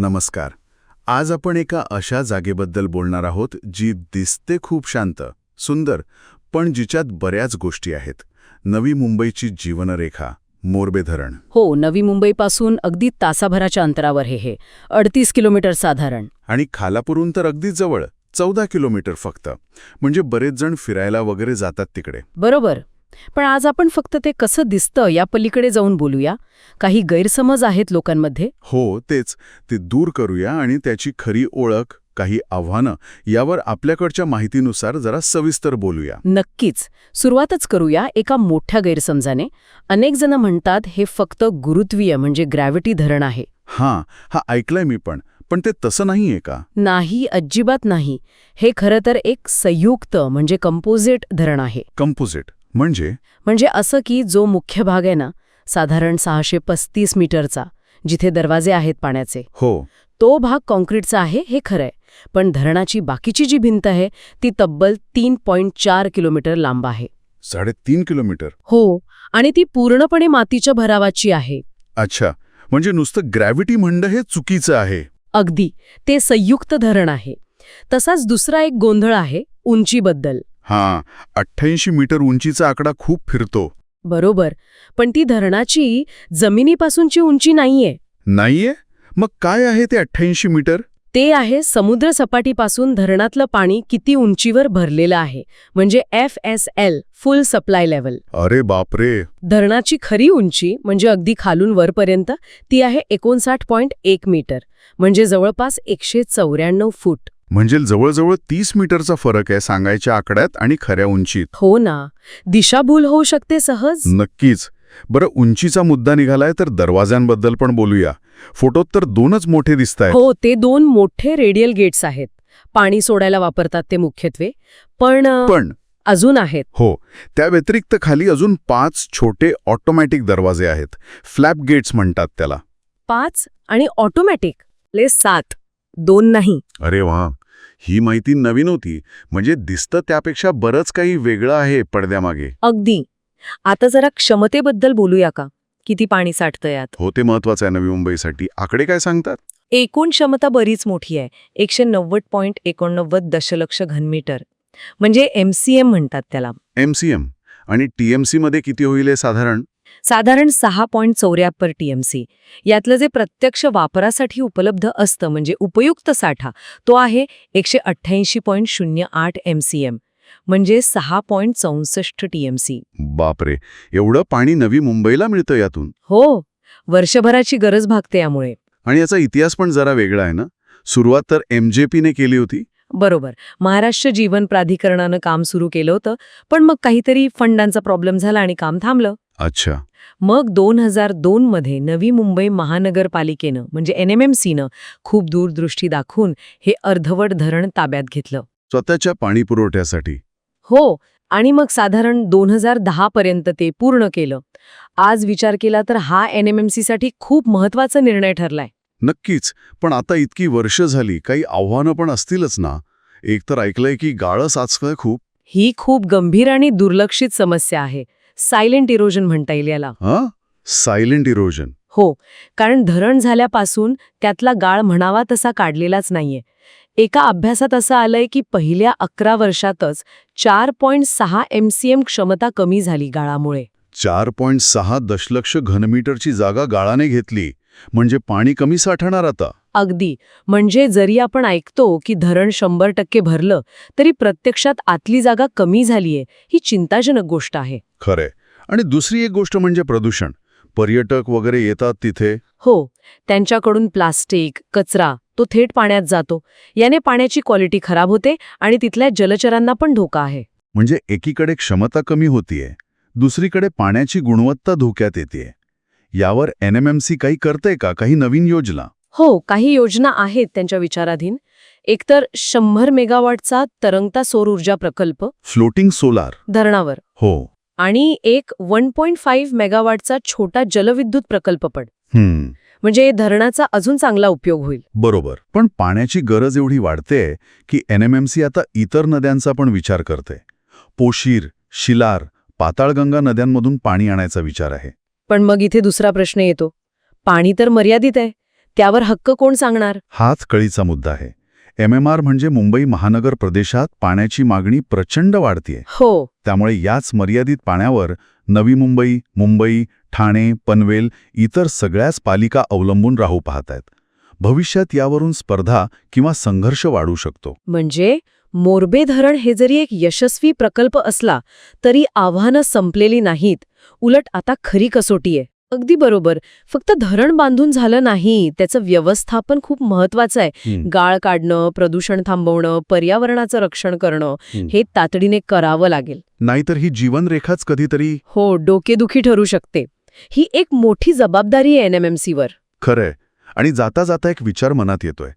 नमस्कार. आज आपण एका अशा जागेबद्दल बोलणार आहोत जी दिसते खूप शांत सुंदर पण जिच्यात बऱ्याच गोष्टी आहेत. नवी मुंबईची जीवनरेखा मोरबे धरण हो नवी मुंबईपासून अगदी तासाभराच्या अंतरावर हे हे. अडतीस किलोमीटर साधारण. आणि खालापूरून तर अगदी जवळ चौदा किलोमीटर फक्त. म्हणजे बरेच जण फिरायला वगैरे जातात तिकडे. बरोबर. पण आज आपण फक्त ते कसं दिसतं या पलीकडे जाऊन बोलूया. काही गैरसमज आहेत लोकांमध्ये. हो तेच. ते दूर करूया आणि त्याची खरी ओळख काही आव्हानं यावर आपल्याकडच्या माहितीनुसार जरा सविस्तर बोलूया. नक्कीच. सुरुवातच करूया एका मोठ्या गैरसमजाने. अनेक जण म्हणतात हे फक्त गुरुत्वीय म्हणजे ग्रॅव्हिटी धरण आहे. हां हा ऐकलंय मी पण. पण ते तसं नाहीये का? नाही अजिबात नाही. हे खरं तर एक संयुक्त म्हणजे कंपोजिट धरण आहे. कंपोजिट म्हणजे? म्हणजे असं की जो मुख्य भाग आहे ना साधारण सहाशे पस्तीस मीटरचा जिथे दरवाजे आहेत पाण्याचे. हो. तो भाग कॉन्क्रीटचा आहे हे खरंय पण धरणाची बाकीची जी भिंत आहे ती तब्बल तीन पॉईंट चार किलोमीटर लांब आहे. साडेतीन किलोमीटर? हो. आणि ती पूर्णपणे मातीच्या भरावाची आहे. अच्छा. म्हणजे नुसतं ग्रॅव्हिटी म्हणणं हे चुकीचं आहे. अगदी. ते संयुक्त धरण आहे. तसाच दुसरा एक गोंधळ आहे उंचीबद्दल. हां अठ्ठ्याऐंशी मीटर उंचीचा आकडा खूप फिरतो. बरोबर पण ती धरणाची जमिनीपासूनची उंची नाहीये. नाहीये? मग काय आहे ते अठ्ठ्याऐंशी मीटर? ते आहे समुद्र सपाटीपासून धरणातलं पाणी किती उंचीवर भरलेलं आहे म्हणजे F S L full supply level अरे बापरे! धरणाची खरी उंची म्हणजे अगदी खालून वरपर्यंत ती आहे एकोणसाठ पॉईंट एक मीटर म्हणजे जवळपास एकशे चौऱ्याण्णव फूट. म्हणजे जवळजवळ तीस मीटरचा फरक आहे सांगायच्या आकड्यात आणि खऱ्या उंचीत. हो ना. दिशाभूल होऊ शकते सहज. नक्कीच. बरं उंचीचा मुद्दा निघालाय तर दरवाज्यांबद्दल पण बोलूया. फोटोत तर दोनच मोठे दिसतायत. हो ते दोन मोठे रेडियल गेट्स आहेत. पाणी सोडायला वापरतात ते मुख्यत्वे. पण पण. अजून आहेत. हो. त्या व्यतिरिक्त खाली अजून पाच छोटे ऑटोमॅटिक दरवाजे आहेत. फ्लॅप गेट्स म्हणतात त्याला. पाच आणि ऑटोमॅटिक. ले सात. दोन नाही. अरे वा. ही माहिती नवीन होती. म्हणजे दिसतं त्यापेक्षा बरंच काही वेगळं आहे पडद्यामागे. अगदी. आता जरा क्षमतेबद्दल बोलूया का? किती पाणी साठतं यात? हो ते महत्वाचं आहे नवी मुंबईसाठी. आकडे काय सांगतात? एकूण क्षमता बरीच मोठी आहे. एकशे नव्वद पॉईंट एकोणनव्वद दशलक्ष घनमीटर. म्हणजे एमसीएम म्हणतात त्याला. एमसीएम आणि टीएमसी मध्ये किती होईल साधारण? साधारण सहा पॉईंट चौऱ्याहत्तर टीएमसी. यातलं जे प्रत्यक्ष वापरासाठी उपलब्ध असतं म्हणजे उपयुक्त साठा तो आहे एकशे अठ्ठ्याऐंशी पॉईंट शून्य आठ एमसीएम म्हणजे सहा पॉईंट चौसष्ट टीएमसी. बापरे! एवढं पाणी नवी मुंबईला मिळतं यातून. हो वर्षभराची गरज भागते यामुळे. आणि याचा इतिहास पण जरा वेगळा आहे ना? सुरुवात तर एमजेपीने केली होती. बरोबर. महाराष्ट्र जीवन प्राधिकरणानं काम सुरू केलं होतं पण मग काहीतरी फंडांचा प्रॉब्लेम झाला आणि काम थांबलं. अच्छा. मग दोन हजार दोनमध्ये नवी मुंबई महानगरपालिकेनं म्हणजे एन एम एम सीनं खूप दूरदृष्टी दाखवून हे अर्धवट धरण ताब्यात घेतलं. स्वतःच्या पाणी पुरवठ्यासाठी. हो आणि मग साधारण दोन हजार दहा पर्यंत ते पूर्ण केलं. आज विचार केला तर हा एन एम एम सीसाठी खूप महत्त्वाचा निर्णय ठरलाय. नक्कीच पण आता इतकी वर्ष झाली काही आव्हानं पण असतीलच ना? एक तर ऐकलंय की गाळं साचलंय खूप. ही खूप गंभीर आणि दुर्लक्षित समस्या आहे. सायलेंट इरोजन म्हणता येईल याला. हा? Silent erosion. हो कारण धरण झाल्यापासून त्यातला गाळ म्हणावा तसा काढलेलाच नाहीये. एका अभ्यासात असं आलंय की पहिल्या अकरा वर्षातच चार पॉईंट सहा एमसीएम क्षमता कमी झाली गाळामुळे. चार पॉईंट सहा दशलक्ष घनमीटरची जागा गाळाने घेतली. म्हणजे पाणी कमी साठणार आता. अगदी. म्हणजे जरी आपण ऐकतो की धरण शंभर टक्के भरलं तरी प्रत्यक्षात आतली जागा कमी झालीये ही चिंताजनक गोष्ट आहे. खरंय. आणि दुसरी एक गोष्ट म्हणजे प्रदूषण. पर्यटक वगैरे येतात तिथे? हो. त्यांच्याकडून प्लास्टिक कचरा तो थेट पाण्यात जातो. याने पाण्याची क्वालिटी खराब होते आणि तिथल्या जलचरांना पण धोका आहे. म्हणजे एकीकडे क्षमता कमी होतीये दुसरीकडे पाण्याची गुणवत्ता धोक्यात येते यावर एनएमएमसी काही करते का? काही नवीन योजना? हो काही योजना आहेत त्यांच्या विचाराधीन. एकतर शंभर मेगावॉटचा तरंगता सौर ऊर्जा प्रकल्प. Floating solar. धरणावर. हो. आणि एक वन पॉईंट फाईव्ह मेगावॉटचा छोटा जलविद्युत प्रकल्प पण. म्हणजे धरणाचा अजून चांगला उपयोग होईल. बरोबर. पण पाण्याची गरज एवढी वाढतेय की एनएमएमसी आता इतर नद्यांचा पण विचार करते. पोशीर शिलार पाताळगंगा नद्यांमधून पाणी आणायचा विचार आहे. पण मग इथे दुसरा प्रश्न येतो. पाणी तर मर्यादित आहे. त्यावर हक्क कोण सांगणार? हाच कळीचा मुद्दा आहे. एम एम आर म्हणजे मुंबई महानगर प्रदेशात पाण्याची मागणी प्रचंड वाढतीये. हो. त्यामुळे याच मर्यादित पाण्यावर नवी मुंबई मुंबई ठाणे पनवेल इतर सगळ्याच पालिका अवलंबून राहू पाहत आहेत भविष्यात यावरून स्पर्धा किंवा संघर्ष वाढू शकतो. म्हणजे मोरबे धरण हे जरी एक यशस्वी प्रकल्प असला तरी आव्हानं संपलेली नाहीत. उलट आता खरी कसोटी आहे. अगदी बरोबर. फक्त धरण बांधून झालं नाही त्याचं व्यवस्थापन खूप महत्वाचं आहे. गाळ काढणं प्रदूषण थांबवणं पर्यावरणाचं रक्षण करणं हं. हे तातडीने करावं लागेल. नाहीतर ही जीवनरेखाच कधीतरी हो डोकेदुखी ठरू शकते. ही एक मोठी जबाबदारी आहे एनएमएमसीवर खरंय आणि जाता जाता एक विचार मनात येतोय.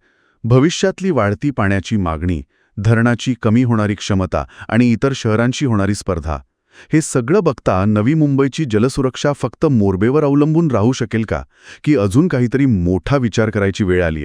भविष्यातली वाढती पाण्याची मागणी धरणाची कमी होणारी क्षमता आणि इतर शहरांशी होणारी स्पर्धा हे सगळं बघता नवी मुंबईची जलसुरक्षा फक्त मोरबेवर अवलंबून राहू शकेल का? की अजून काहीतरी मोठा विचार करायची वेळ आली